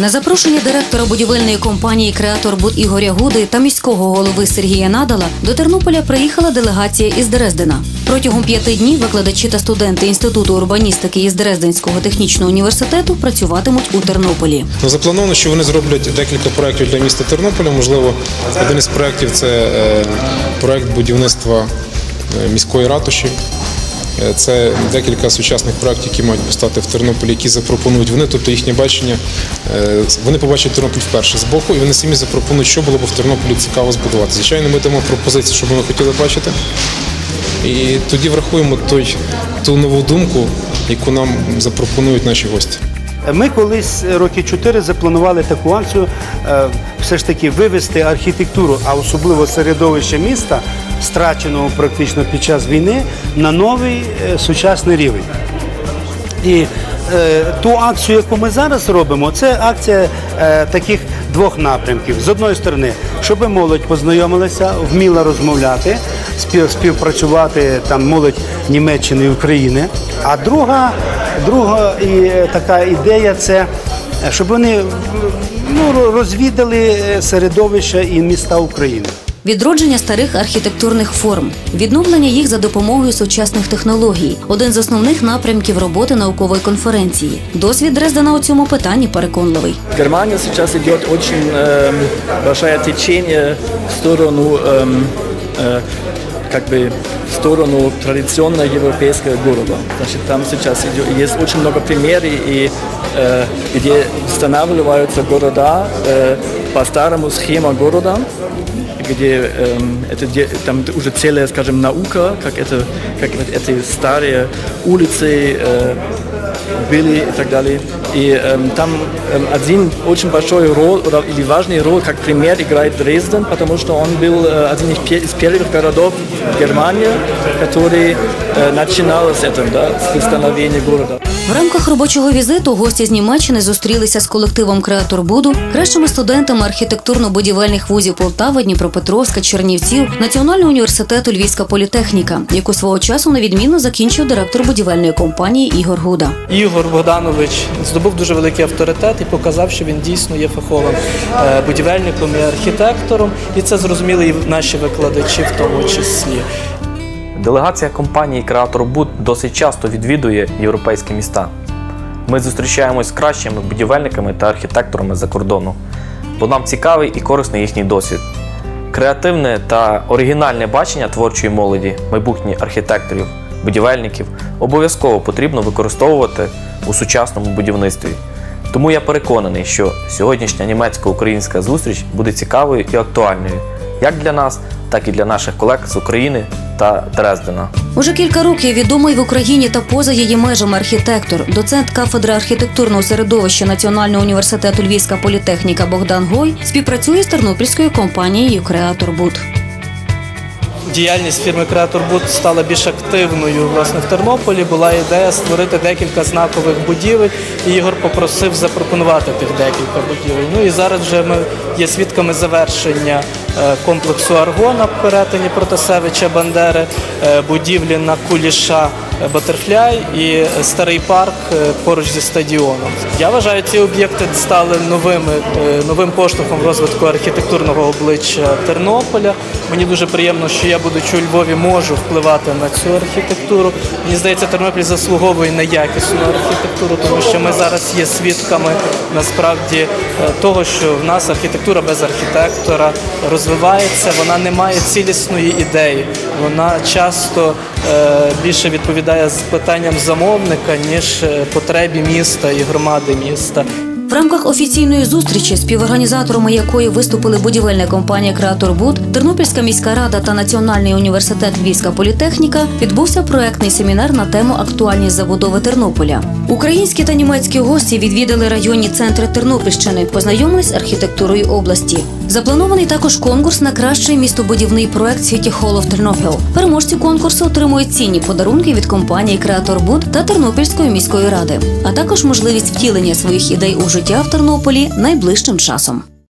На запрошення директора будівельної компанії Креатор Буд Ігоря Гуди та міського голови Сергія Надала до Тернополя приїхала делегація із Дрездена. Протягом п'яти днів викладачі та студенти інституту урбаністики із Дрезденського технічного університету працюватимуть у Тернополі. Ну, заплановано, що вони зроблять декілька проєктів для міста Тернополя. Можливо, один із проєктів це е, проєкт будівництва е, міської ратуші. Це декілька сучасних проєктів, які мають постати в Тернополі, які запропонують вони, тобто їхнє бачення. е, Вони побачать Тернопіль вперше з боку, і вони самі запропонують, що було б в Тернополі цікаво збудувати. Звичайно, ми дамо пропозиції, що ми хотіли бачити. І тоді врахуємо той, ту нову думку, яку нам запропонують наші гості. Ми колись роки чотири запланували таку акцію, е, все ж таки вивести архітектуру, а особливо середовище міста, страченого практично під час війни, на новий е, сучасний рівень. І е, ту акцію, яку ми зараз робимо, це акція е, таких двох напрямків. З одної сторони, щоб молодь познайомилася, вміла розмовляти, спів, співпрацювати там молодь Німеччини і України. А друга, друга і, е, така ідея це. е, Щоб вони ну, розвідали середовище і міста України Відродження старих архітектурних форм, відновлення їх за допомогою сучасних технологій один з основних напрямків роботи наукової конференції. Досвід Дрездена у цьому питанні переконливий. Германия сейчас идет очень эм, большое течение в сторону, эм, э, как бы в сторону традиционного европейского города. Значит, там сейчас идет, есть очень много примеров, и, э, где устанавливаются города э, по старому схема города, где эм, это там уже целая, скажем, наука, как это, как эти старые улицы э, были и так далее. И эм, там эм, один очень большой роль oder, или важный роль, как пример, играет Дрезден, потому что он был э, один из, пе- из первых городов в Германии, который э, начинал с этого, да, с восстановления города. В рамках робочого візиту гості з Німеччини зустрілися з колективом Креатор Буду, кращими студентами архітектурно-будівельних вузів Полтави, Дніпропетровська, Чернівців, Національного університету Львівська політехніка, яку свого часу невідмінно закінчив директор будівельної компанії Ігор Гуда. Ігор Богданович здобув дуже великий авторитет і показав, що він дійсно є фаховим е, будівельником і архітектором, і це зрозуміли і наші викладачі в тому числі. Делегація компанії Креатор Буд досить часто відвідує європейські міста. Ми зустрічаємось з кращими будівельниками та архітекторами за кордону, бо нам цікавий і корисний їхній досвід. Креативне та оригінальне бачення творчої молоді, майбутніх архітекторів, будівельників обов'язково потрібно використовувати у сучасному будівництві. Тому я переконаний, що сьогоднішня німецько-українська зустріч буде цікавою і актуальною як для нас, так і для наших колег з України та Дрездена. Уже кілька років відомий в Україні та поза її межами архітектор, доцент кафедри архітектурного середовища Національного університету Львівська політехніка Богдан Гой співпрацює з тернопільською компанією Креатор Буд. Діяльність фірми «Креатурбуд» стала більш активною власне в Тернополі. Була ідея створити декілька знакових будівель. І Ігор попросив запропонувати тих декілька будівель. Ну і зараз вже ми є свідками завершення е, комплексу Аргона в перетині Протасевича Бандери, е, будівлі на Куліша Батерфляй і старий парк е, поруч зі стадіоном. Я вважаю, ці об'єкти стали новими е, новим поштовхом розвитку архітектурного обличчя Тернополя. Мені дуже приємно, що я, будучи у Львові, можу впливати на цю архітектуру. Мені здається, Тернопіль заслуговує на якісну архітектуру, тому що ми зараз є свідками насправді е, того, що в нас архітектура без архітектора розвивається, вона не має цілісної ідеї. Вона часто більше відповідає з питанням замовника, ніж е, потребі міста і громади міста. В рамках офіційної зустрічі, співорганізаторами якої виступили будівельна компанія Креатор Буд, Тернопільська міська рада та Національний університет Львівська політехніка відбувся проектний семінар на тему актуальність забудови Тернополя. Українські та німецькі гості відвідали районні центри Тернопільщини, познайомились з архітектурою області. Запланований також конкурс на кращий містобудівний проект Hall of Тернопіль. Переможці конкурсу отримують цінні подарунки від компанії Креатор Буд та Тернопільської міської ради, а також можливість втілення своїх ідей у життя в Тернополі найближчим часом.